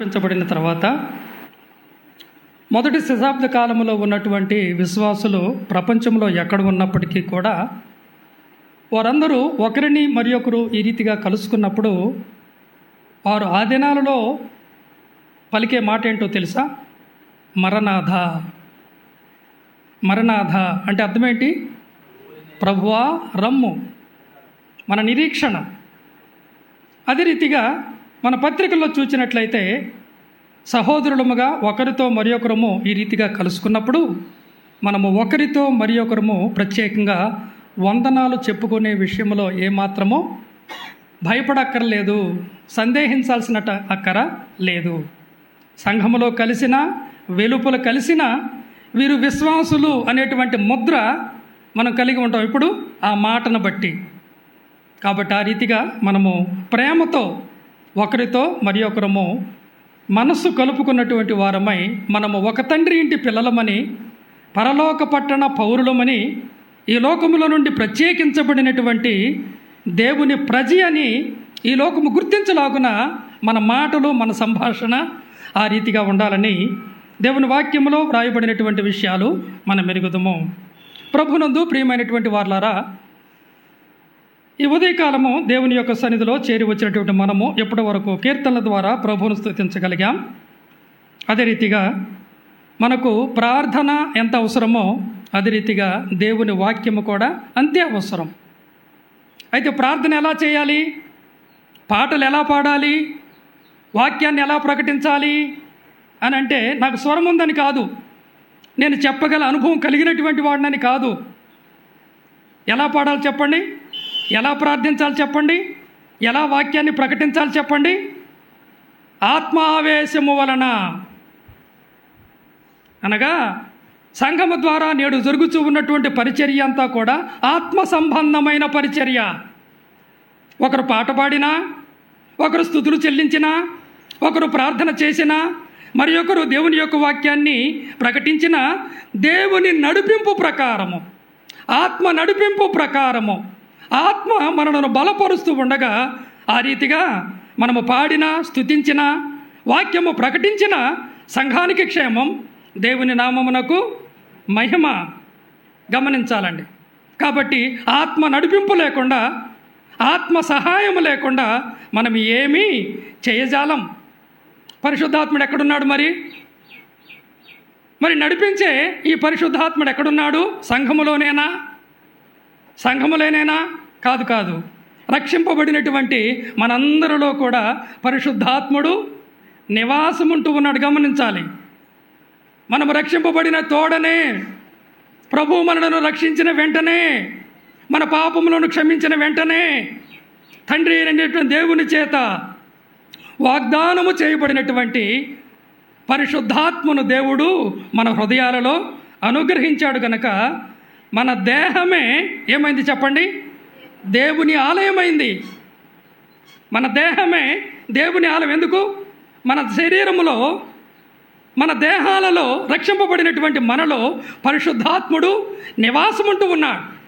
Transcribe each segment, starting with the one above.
పెంచబడిన తర్వాత మొదటి శతాబ్ద కాలంలో ఉన్నటువంటి విశ్వాసులు ప్రపంచంలో ఎక్కడ ఉన్నప్పటికీ కూడా వారందరూ ఒకరిని మరి ఒకరు ఈ రీతిగా కలుసుకున్నప్పుడు వారు ఆ దినాలలో పలికే మాట ఏంటో తెలుసా? మరణాథ మరణాథ అంటే అర్థమేంటి ప్రభువా రమ్ము. మన నిరీక్షణ. అదే రీతిగా మన పత్రికల్లో చూసినట్లయితే సహోదరులముగా ఒకరితో మరి ఒకరము ఈ రీతిగా కలుసుకున్నప్పుడు మనము ఒకరితో మరి ఒకరము ప్రత్యేకంగా వందనాలు చెప్పుకునే విషయంలో ఏమాత్రమో భయపడక్కర్లేదు సందేహించాల్సిన అక్కర లేదు సంఘములో కలిసిన వెలుపల కలిసిన వీరు విశ్వాసులు అనేటువంటి ముద్ర మనం కలిగి ఉంటాం. ఇప్పుడు ఆ మాటను బట్టి. కాబట్టి ఆ రీతిగా మనము ప్రేమతో ఒకరితో మరి ఒకరము మనస్సు కలుపుకున్నటువంటి వారమై మనము ఒక తండ్రి ఇంటి పిల్లలమని పరలోక పట్టణ పౌరులమని ఈ లోకములో నుండి ప్రత్యేకించబడినటువంటి దేవుని ప్రజ అని ఈ లోకము గుర్తించలాగున మన మాటలు మన సంభాషణ ఆ రీతిగా ఉండాలని దేవుని వాక్యములో వ్రాయబడినటువంటి విషయాలు మనం మెరుగుదము ప్రభునందు ప్రియమైనటువంటి వార్లారా ఈ ఉదయకాలము దేవుని యొక్క సన్నిధిలో చేరి వచ్చినటువంటి మనము ఎప్పటి వరకు కీర్తనల ద్వారా ప్రభువును స్థుతించగలిగాం? అదే రీతిగా మనకు ప్రార్థన ఎంత అవసరమో అదే రీతిగా దేవుని వాక్యము కూడా అంతే అవసరం. అయితే ప్రార్థన ఎలా చేయాలి? పాటలు ఎలా పాడాలి? వాక్యాన్ని ఎలా ప్రకటించాలి? అని అంటే నాకు స్వరం ఉందని కాదు. నేను చెప్పగల అనుభవం కలిగినటువంటి వాడినని కాదు. ఎలా పాడాలి చెప్పండి? ఎలా ప్రార్థించాలి చెప్పండి? ఎలా వాక్యాన్ని ప్రకటించాలి చెప్పండి? ఆత్మావేశము వలన. అనగా సంఘము ద్వారా నేడు జరుగుతూ ఉన్నటువంటి పరిచర్య అంతా కూడా ఆత్మ సంబంధమైన పరిచర్య. ఒకరు పాట పాడినా ఒకరు స్థుతులు చెల్లించినా ఒకరు ప్రార్థన చేసినా మరి ఒకరు దేవుని యొక్క వాక్యాన్ని ప్రకటించిన దేవుని నడిపింపు ప్రకారము. ఆత్మ నడిపింపు ప్రకారము. ఆత్మ మనలను బలపరుస్తూ ఉండగా ఆ రీతిగా మనము పాడిన స్థుతించిన వాక్యము ప్రకటించిన సంఘానికి క్షేమం దేవుని నామమునకు మహిమ గమనించాలండి. కాబట్టి ఆత్మ నడిపింపు లేకుండా ఆత్మ సహాయం లేకుండా మనం ఏమీ చేయజాలం. పరిశుద్ధాత్ముడు ఎక్కడున్నాడు మరి? మరి నడిపించే ఈ పరిశుద్ధాత్ముడు ఎక్కడున్నాడు? సంఘములోనేనా? సంఘములేనేనా? కాదు కాదు. రక్షింపబడినటువంటి మనందరిలో కూడా పరిశుద్ధాత్ముడు నివాసముంటూ ఉన్నాడు. గమనించాలి. మనము రక్షింపబడిన తోడనే ప్రభు మనలను రక్షించిన వెంటనే మన పాపములను క్షమించిన వెంటనే తండ్రి అయినటువంటి దేవుని చేత వాగ్దానము చేయబడినటువంటి పరిశుద్ధాత్మను దేవుడు మన హృదయాలలో అనుగ్రహించాడు కనుక మన దేహమే ఏమైంది చెప్పండి? దేవుని ఆలయమైంది. మన దేహమే దేవుని ఆలయం. ఎందుకు? మన శరీరములో మన దేహాలలో రక్షింపబడినటువంటి మనలో పరిశుద్ధాత్ముడు నివాసముంటూ ఉన్నాడు.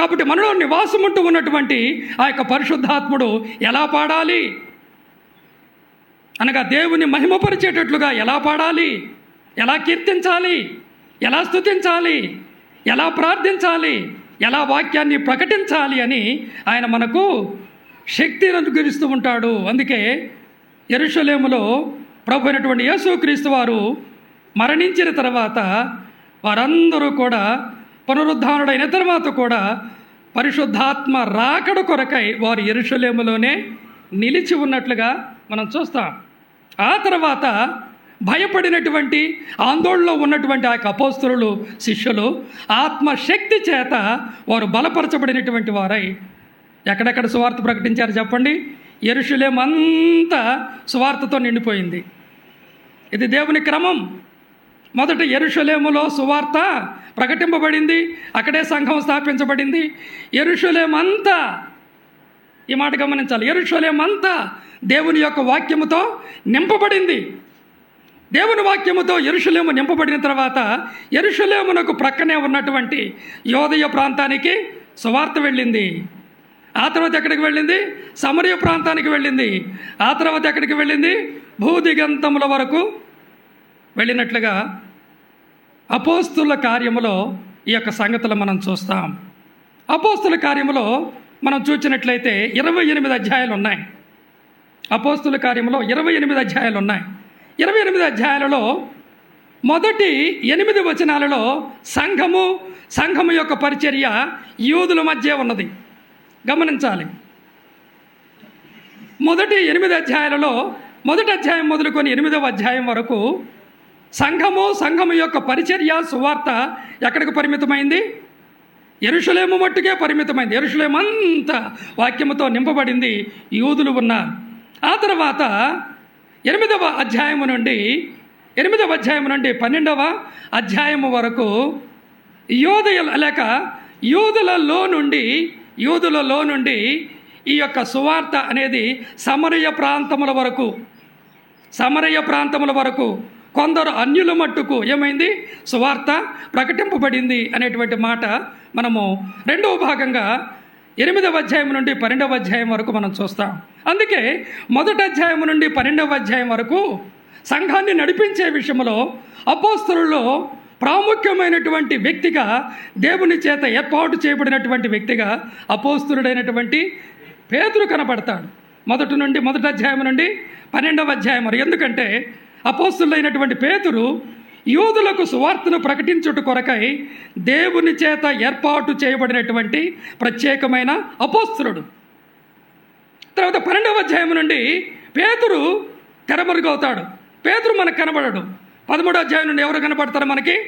కాబట్టి మనలో నివాసముంటూ ఉన్నటువంటి ఆ యొక్క పరిశుద్ధాత్ముడు ఎలా పాడాలి? అనగా దేవుని మహిమపరిచేటట్లుగా ఎలా పాడాలి? ఎలా కీర్తించాలి? ఎలా స్థుతించాలి ఎలా ప్రార్థించాలి? ఎలా వాక్యాన్ని ప్రకటించాలి అని ఆయన మనకు శక్తిని అనుగ్రహిస్తూ ఉంటాడు. అందుకే ఎరుషలేములో ప్రభు అయినటువంటి యేసుక్రీస్తు వారు మరణించిన తర్వాత వారందరూ కూడా పునరుద్ధానుడైన తర్వాత కూడా పరిశుద్ధాత్మ రాకడ కొరకై వారు ఎరుషలేములోనే నిలిచి ఉన్నట్లుగా మనం చూస్తాం. ఆ తర్వాత భయపడినటువంటి ఆందోళనలో ఉన్నటువంటి ఆ యొక్క అపోస్తులు శిష్యులు ఆత్మశక్తి చేత వారు బలపరచబడినటువంటి వారై. ఎక్కడెక్కడ సువార్త ప్రకటించారు చెప్పండి? ఎరుషులేమంతా సువార్తతో నిండిపోయింది. ఇది దేవుని క్రమం. మొదట ఎరుషులేములో సువార్త ప్రకటింపబడింది అక్కడే సంఘం స్థాపించబడింది. ఎరుషులేమంతా ఈ మాట గమనించాలి. ఎరుషులేమంతా దేవుని యొక్క వాక్యముతో నింపబడింది. దేవుని వాక్యముతో ఎరుషులేము నింపబడిన తర్వాత ఎరుషులేమునకు ప్రక్కనే ఉన్నటువంటి యోదయ ప్రాంతానికి సువార్త వెళ్ళింది. ఆ తర్వాత ఎక్కడికి వెళ్ళింది? సమరయ ప్రాంతానికి వెళ్ళింది. ఆ తర్వాత ఎక్కడికి వెళ్ళింది? భూదిగంతముల వరకు వెళ్ళినట్లుగా అపోస్తుల కార్యములో ఈ యొక్క సంగతులు మనం చూస్తాం. అపోస్తుల కార్యములో మనం చూసినట్లయితే ఇరవై ఎనిమిది అధ్యాయాలు ఉన్నాయి. అపోస్తుల కార్యములో ఇరవై ఎనిమిది అధ్యాయాలు ఉన్నాయి. ఇరవై ఎనిమిది అధ్యాయాలలో మొదటి ఎనిమిది వచనాలలో సంఘము సంఘము యొక్క పరిచర్య యూదుల మధ్య ఉన్నది. గమనించాలి. మొదటి ఎనిమిది అధ్యాయాలలో మొదటి అధ్యాయం మొదలుకొని ఎనిమిదవ అధ్యాయం వరకు సంఘము సంఘము యొక్క పరిచర్య సువార్త ఎక్కడికి పరిమితమైంది? ఎరుషులేము మట్టుకే పరిమితమైంది. ఎరుషులేం వాక్యముతో నింపబడింది. యూదులు ఉన్నారు. ఆ తర్వాత ఎనిమిదవ అధ్యాయము నుండి ఎనిమిదవ అధ్యాయం నుండి పన్నెండవ అధ్యాయము వరకు యోదయ లేక యూదులలో నుండి యూదులలో నుండి ఈ యొక్క సువార్త అనేది సమరయ ప్రాంతముల వరకు సమరయ ప్రాంతముల వరకు కొందరు అన్యుల మట్టుకు ఏమైంది? సువార్త ప్రకటింపబడింది అనేటువంటి మాట మనము రెండవ భాగంగా ఎనిమిదవ అధ్యాయం నుండి పన్నెండవ అధ్యాయం వరకు మనం చూస్తాం. అందుకే మొదటి అధ్యాయం నుండి పన్నెండవ అధ్యాయం వరకు సంఘాన్ని నడిపించే విషయంలో అపోస్తులలో ప్రాముఖ్యమైనటువంటి వ్యక్తిగా దేవుని చేత ఏర్పాటు చేయబడినటువంటి వ్యక్తిగా అపోస్తులుడైనటువంటి పేతురు కనపడతాడు మొదటి నుండి మొదటి అధ్యాయం నుండి పన్నెండవ అధ్యాయం వరకు. ఎందుకంటే అపోస్తులైనటువంటి పేతురు యూదులకు సువార్తను ప్రకటించుట కొరకై దేవుని చేత ఏర్పాటు చేయబడినటువంటి ప్రత్యేకమైన అపోస్తుడు తర్వాత పన్నెండవ అధ్యాయం నుండి పేతురు తెరమరుగవుతాడు. పేతురు మనకు కనబడడు. పదమూడో అధ్యాయం నుండి ఎవరు కనబడతారు మనకి?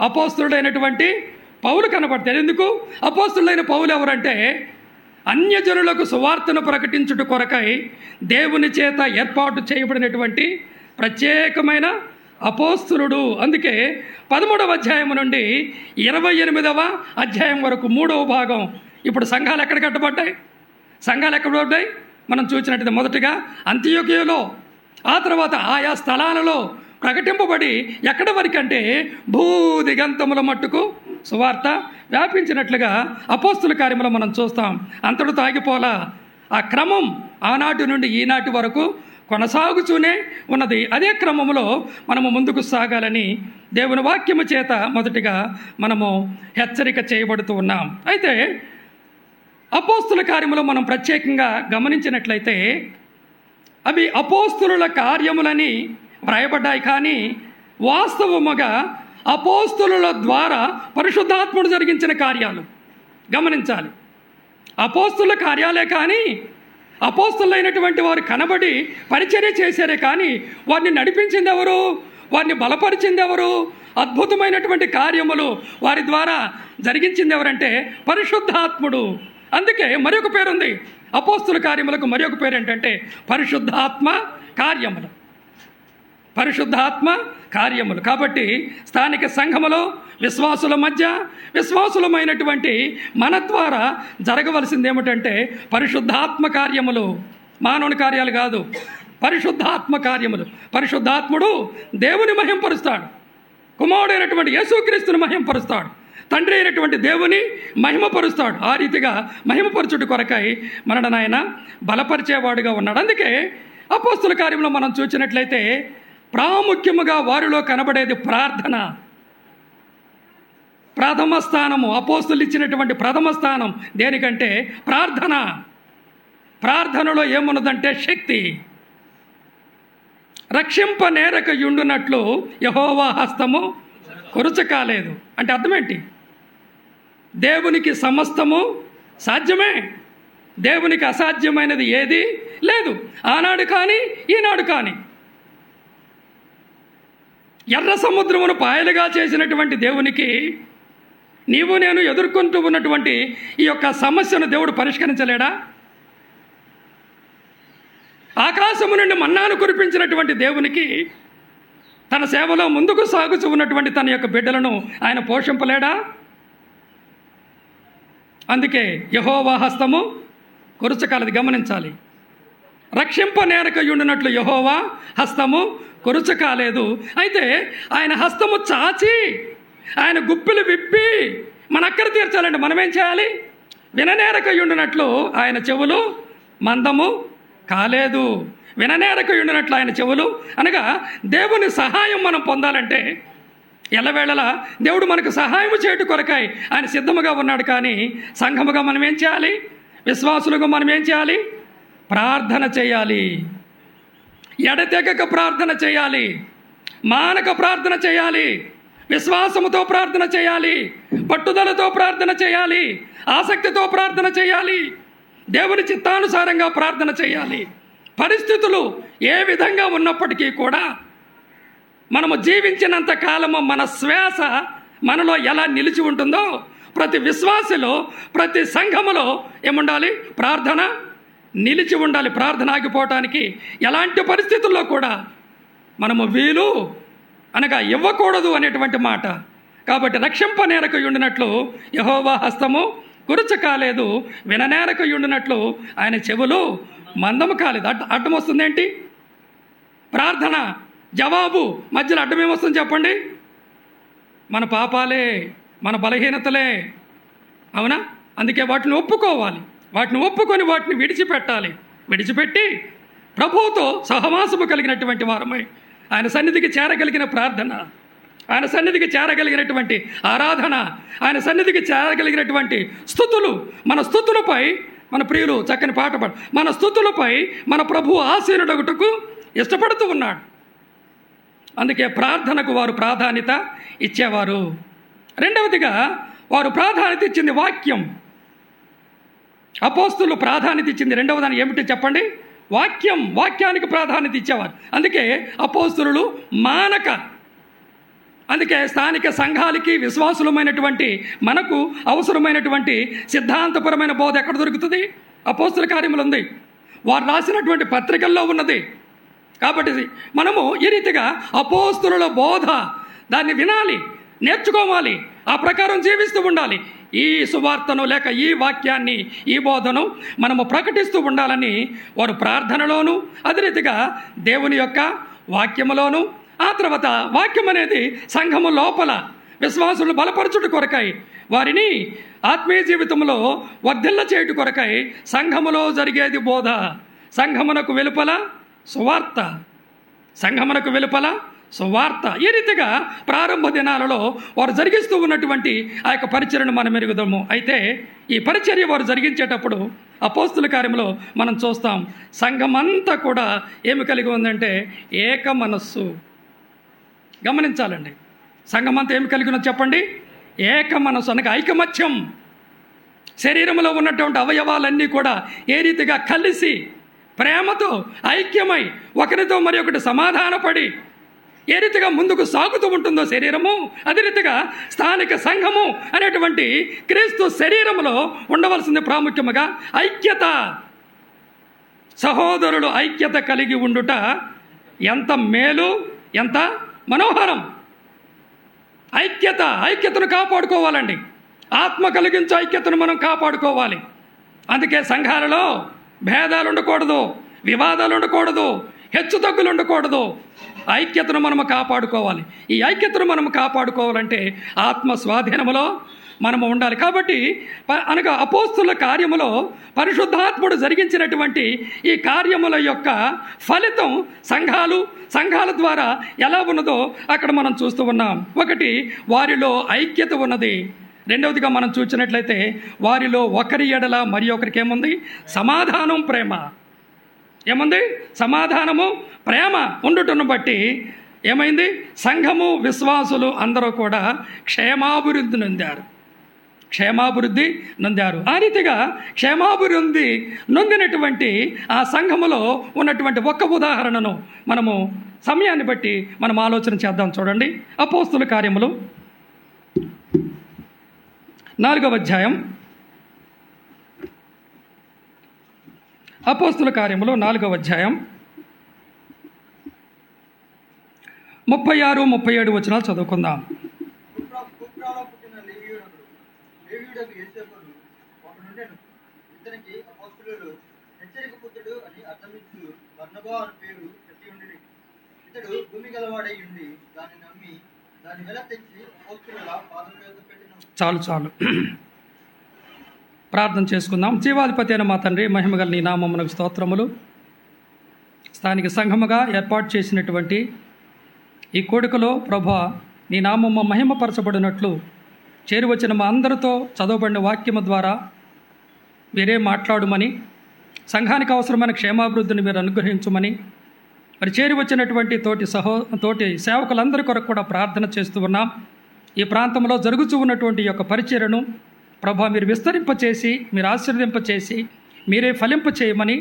అపోస్తుడైనటువంటి పౌలు కనబడతాడు. ఎందుకు? అపోస్తుడైన పౌలు ఎవరంటే అన్యజనులకు సువార్తను ప్రకటించుట కొరకై దేవుని చేత ఏర్పాటు చేయబడినటువంటి ప్రత్యేకమైన అపోస్తులుడు అందుకే పదమూడవ అధ్యాయం నుండి ఇరవై ఎనిమిదవ అధ్యాయం వరకు మూడవ భాగం. ఇప్పుడు సంఘాలు ఎక్కడ కట్టబడ్డాయి? సంఘాలు ఎక్కడ పడ్డాయి మనం చూసినట్టు మొదటిగా అంత్యోకయలో ఆ తర్వాత ఆయా స్థలాలలో ప్రకటింపబడి ఎక్కడ వరకంటే భూదిగంతముల మట్టుకు సువార్త వ్యాపించినట్లుగా అపోస్తుల కార్యములో మనం చూస్తాం. అంతడు తాగిపోలా. ఆ క్రమం ఆనాటి నుండి ఈనాటి వరకు కొనసాగుతూనే ఉన్నది. అదే క్రమంలో మనము ముందుకు సాగాలని దేవుని వాక్యము చేత మొదటిగా మనము హెచ్చరిక చేయబడుతూ ఉన్నాం. అయితే అపోస్తుల కార్యములో మనం ప్రత్యేకంగా గమనించినట్లయితే అవి అపోస్తుల కార్యములని వ్రాయబడ్డాయి కానీ వాస్తవముగా అపోస్తుల ద్వారా పరిశుద్ధాత్ముడు జరిగించిన కార్యాలు. గమనించాలి. అపోస్తుల కార్యాలే కానీ అపోస్తులైనటువంటి వారు కనబడి పరిచర్య చేశారే కానీ వారిని నడిపించింది ఎవరు? వారిని బలపరిచింది ఎవరు? అద్భుతమైనటువంటి కార్యములు వారి ద్వారా జరిగించింది ఎవరంటే పరిశుద్ధాత్ముడు. అందుకే మరి ఒక పేరు ఉంది అపోస్తుల కార్యములకు మరి ఒక పేరు ఏంటంటే పరిశుద్ధాత్మ కార్యములు. పరిశుద్ధాత్మ కార్యములు. కాబట్టి స్థానిక సంఘములో విశ్వాసుల మధ్య విశ్వాసులమైనటువంటి మన ద్వారా జరగవలసింది ఏమిటంటే పరిశుద్ధాత్మ కార్యములు. మానవుని కార్యాలు కాదు పరిశుద్ధాత్మ కార్యములు. పరిశుద్ధాత్ముడు దేవుని మహింపరుస్తాడు. కుమారుడైనటువంటి యేసుక్రీస్తుని మహింపరుస్తాడు. తండ్రి అయినటువంటి దేవుని మహిమపరుస్తాడు. ఆ రీతిగా మహిమపరచుడు కొరకై మనడు నాయన బలపరిచేవాడుగా ఉన్నాడు. అందుకే అపోస్తుల కార్యంలో మనం చూసినట్లయితే ప్రాముఖ్యముగా వారిలో కనబడేది ప్రార్థన. ప్రథమ స్థానము అపోస్తులు ఇచ్చినటువంటి ప్రథమ స్థానం దేనికంటే ప్రార్థన. ప్రార్థనలో ఏమున్నదంటే శక్తి. రక్షింప నేరక యుండునట్లు యహోవా హస్తము కొరుచ కాలేదు. అంటే అర్థమేంటి? దేవునికి సమస్తము సాధ్యమే. దేవునికి అసాధ్యమైనది ఏది? లేదు. ఆనాడు కానీ ఈనాడు కానీ. ఎర్ర సముద్రమును పాయలుగా చేసినటువంటి దేవునికి నీవు నేను ఎదుర్కొంటూ ఉన్నటువంటి ఈ యొక్క సమస్యను దేవుడు పరిష్కరించలేడా? ఆకాశము నుండి మన్నాను కురిపించినటువంటి దేవునికి తన సేవలో ముందుకు సాగుతూ ఉన్నటువంటి తన యొక్క బిడ్డలను ఆయన పోషింపలేడా? అందుకే యహోవా హస్తము కొరుచకాలది గమనించాలి. రక్షింప నేరకయుండినట్లు యహోవా హస్తము కొరుచ కాలేదు అయితే ఆయన హస్తము చాచి ఆయన గుప్పిలు విప్పి మన అక్కర తీర్చాలంటే మనమేం చేయాలి? విననేరకయుండినట్లు ఆయన చెవులు మందము కాలేదు. విననేరకయుండినట్లు ఆయన చెవులు అనగా దేవుని సహాయం మనం పొందాలంటే ఎల్లవేళలా దేవుడు మనకు సహాయం చేయటు కొరకాయ ఆయన సిద్ధముగా ఉన్నాడు కానీ సంఘముగా మనం ఏం చేయాలి? విశ్వాసులుగా మనం ఏం చేయాలి? ప్రార్థన చేయాలి. ఎడతెగక ప్రార్థన చేయాలి. మానక ప్రార్థన చేయాలి. విశ్వాసముతో ప్రార్థన చేయాలి. పట్టుదలతో ప్రార్థన చేయాలి. ఆసక్తితో ప్రార్థన చేయాలి. దేవుని చిత్తానుసారంగా ప్రార్థన చేయాలి. పరిస్థితులు ఏ విధంగా ఉన్నప్పటికీ కూడా మనము జీవించినంత కాలము మన శ్వాస మనలో ఎలా నిలిచి ఉంటుందో ప్రతి విశ్వాసలో ప్రతి సంఘములో ఏముండాలి? ప్రార్థన. నిలిచి ఉండాలి ప్రార్థన ఆగిపోవటానికి. ఎలాంటి పరిస్థితుల్లో కూడా మనము వీలు అనగా ఇవ్వకూడదు అనేటువంటి మాట. కాబట్టి రక్షింపనేరకు ఉండినట్లు యహోవా హస్తము కురుచ కాలేదు విననేరకు ఉండినట్లు ఆయన చెవులు మందము కాలేదు. అడ్డ అడ్డం వస్తుందేంటి? ప్రార్థన. జవాబు మధ్యలో అడ్డమేమొస్తుంది చెప్పండి? మన పాపాలే మన బలహీనతలే. అవునా? అందుకే వాటిని ఒప్పుకోవాలి. వాటిని ఒప్పుకొని వాటిని విడిచిపెట్టాలి. విడిచిపెట్టి ప్రభువుతో సహవాసము కలిగినటువంటి వారమై ఆయన సన్నిధికి చేరగలిగిన ప్రార్థన ఆయన సన్నిధికి చేరగలిగినటువంటి ఆరాధన ఆయన సన్నిధికి చేరగలిగినటువంటి స్థుతులు మన స్థుతులపై మన ప్రియులు చక్కని పాట పాడు మన స్థుతులపై మన ప్రభు ఆశీనుడగుటకు ఇష్టపడుతూ ఉన్నాడు. అందుకే ప్రార్థనకు వారు ప్రాధాన్యత ఇచ్చేవారు. రెండవదిగా వారు ప్రాధాన్యత ఇచ్చింది వాక్యం. అపోస్తులు ప్రాధాన్యత ఇచ్చింది రెండవ దాని ఏమిటి చెప్పండి? వాక్యం వాక్యానికి ప్రాధాన్యత ఇచ్చేవారు. అందుకే అపోస్తులు మానక. అందుకే స్థానిక సంఘాలకి విశ్వాసులమైనటువంటి మనకు అవసరమైనటువంటి సిద్ధాంతపరమైన బోధ ఎక్కడ దొరుకుతుంది? అపోస్తుల కార్యములు ఉంది. వారు రాసినటువంటి పత్రికల్లో ఉన్నది. కాబట్టి మనము ఈ రీతిగా అపోస్తుల బోధ దాన్ని వినాలి నేర్చుకోవాలి ఆ ప్రకారం జీవిస్తూ ఉండాలి. ఈ సువార్తను లేక ఈ వాక్యాన్ని ఈ బోధను మనము ప్రకటిస్తూ ఉండాలని వారు ప్రార్థనలోను అదే రీతిగా దేవుని యొక్క వాక్యములోను ఆ తర్వాత వాక్యం అనేది సంఘము లోపల విశ్వాసులు బలపరచుట కొరకై వారిని ఆత్మీయ జీవితంలో వర్ధిల్ల చేయుట కొరకై సంఘములో జరిగేది బోధ. సంఘమునకు వెలుపల సువార్త సంఘమునకు వెలుపల సువార్త ఈ రీతిగా ప్రారంభ దినాలలో వారు జరిగిస్తూ ఉన్నటువంటి ఆ యొక్క పరిచర్ను మనం మెరుగుదాము అయితే ఈ పరిచర్య వారు జరిగించేటప్పుడు అపోస్తుల కార్యంలో మనం చూస్తాం సంఘమంతా కూడా ఏమి కలిగి ఉందంటే ఏక మనస్సు. గమనించాలండి. సంఘమంతా ఏమి కలిగి ఉన్నది చెప్పండి? ఏక మనస్సు అనగా ఐకమత్యం. శరీరంలో ఉన్నటువంటి అవయవాలన్నీ కూడా ఏ రీతిగా కలిసి ప్రేమతో ఐక్యమై ఒకరితో మరి ఒకటి సమాధానపడి ఏ రీతిగా ముందుకు సాగుతూ ఉంటుందో శరీరము అదే రీతిగా స్థానిక సంఘము అనేటువంటి క్రీస్తు శరీరంలో ఉండవలసింది ప్రాముఖ్యముగా ఐక్యత. సహోదరులు ఐక్యత కలిగి ఉండుట ఎంత మేలు ఎంత మనోహరం. ఐక్యత ఐక్యతను కాపాడుకోవాలండి. ఆత్మ కలిగించే ఐక్యతను మనం కాపాడుకోవాలి. అందుకే సంఘాలలో భేదాలు ఉండకూడదు వివాదాలు ఉండకూడదు హెచ్చు తగ్గులు ఉండకూడదు ఐక్యతను మనము కాపాడుకోవాలి. ఈ ఐక్యతను మనము కాపాడుకోవాలంటే ఆత్మ స్వాధీనములో మనము ఉండాలి. కాబట్టి ప- అనగా అపోస్తుల కార్యములో పరిశుద్ధాత్ముడు జరిగించినటువంటి ఈ కార్యముల యొక్క ఫలితం సంఘాలు సంఘాల ద్వారా ఎలా ఉన్నదో అక్కడ మనం చూస్తూ ఉన్నాం. ఒకటి వారిలో ఐక్యత ఉన్నది. రెండవదిగా మనం చూసినట్లయితే వారిలో ఒకరి ఎడల మరి ఒకరికి ఏముంది? సమాధానం ప్రేమ. ఏముంది? సమాధానము ప్రేమ ఉండుటను బట్టి ఏమైంది? సంఘము విశ్వాసులు అందరూ కూడా క్షేమాభివృద్ధి నొందారు. క్షేమాభివృద్ధి నొందారు. ఆ రీతిగా క్షేమాభివృద్ధి నొందినటువంటి ఆ సంఘములో ఉన్నటువంటి ఒక్క ఉదాహరణను మనము సమయాన్ని బట్టి మనం ఆలోచన చేద్దాం చూడండి. అపోస్తుల కార్యములు నాలుగవ అధ్యాయం. అపోస్తుల కార్యములో నాలుగవ అధ్యాయం. ముప్పై ఆరు ముప్పై ఏడు వచనాలు చదువుకుందాం. పేరు ఇతడు భూమి గలవాడై ఉండి దాన్ని నమ్మి దాని వెల తెచ్చి పాదం మీద చాలు చాలు. ప్రార్థన చేసుకుందాం. జీవాధిపతి అయిన మా తండ్రి మహిమగల నీ నామమునకు స్తోత్రములు. స్థానిక సంఘముగా ఏర్పాటు చేసినటువంటి ఈ కోడికలో ప్రభా నీ నామమ్మ మహిమపరచబడినట్లు చేరువచ్చిన మా అందరితో చదవబడిన వాక్యము ద్వారా మీరే మాట్లాడుమని సంఘానికి అవసరమైన క్షేమాభివృద్ధిని మీరు అనుగ్రహించమని మరి చేరి వచ్చినటువంటి తోటి సహో తోటి సేవకులందరి కొరకు కూడా ప్రార్థన చేస్తూ ఉన్నాం. ఈ ప్రాంతంలో జరుగుతూ ఉన్నటువంటి యొక్క పరిచయను ప్రభా మీరు విస్తరింపచేసి మీరు ఆశీర్వదింపచేసి మీరే ఫలింప చేయమని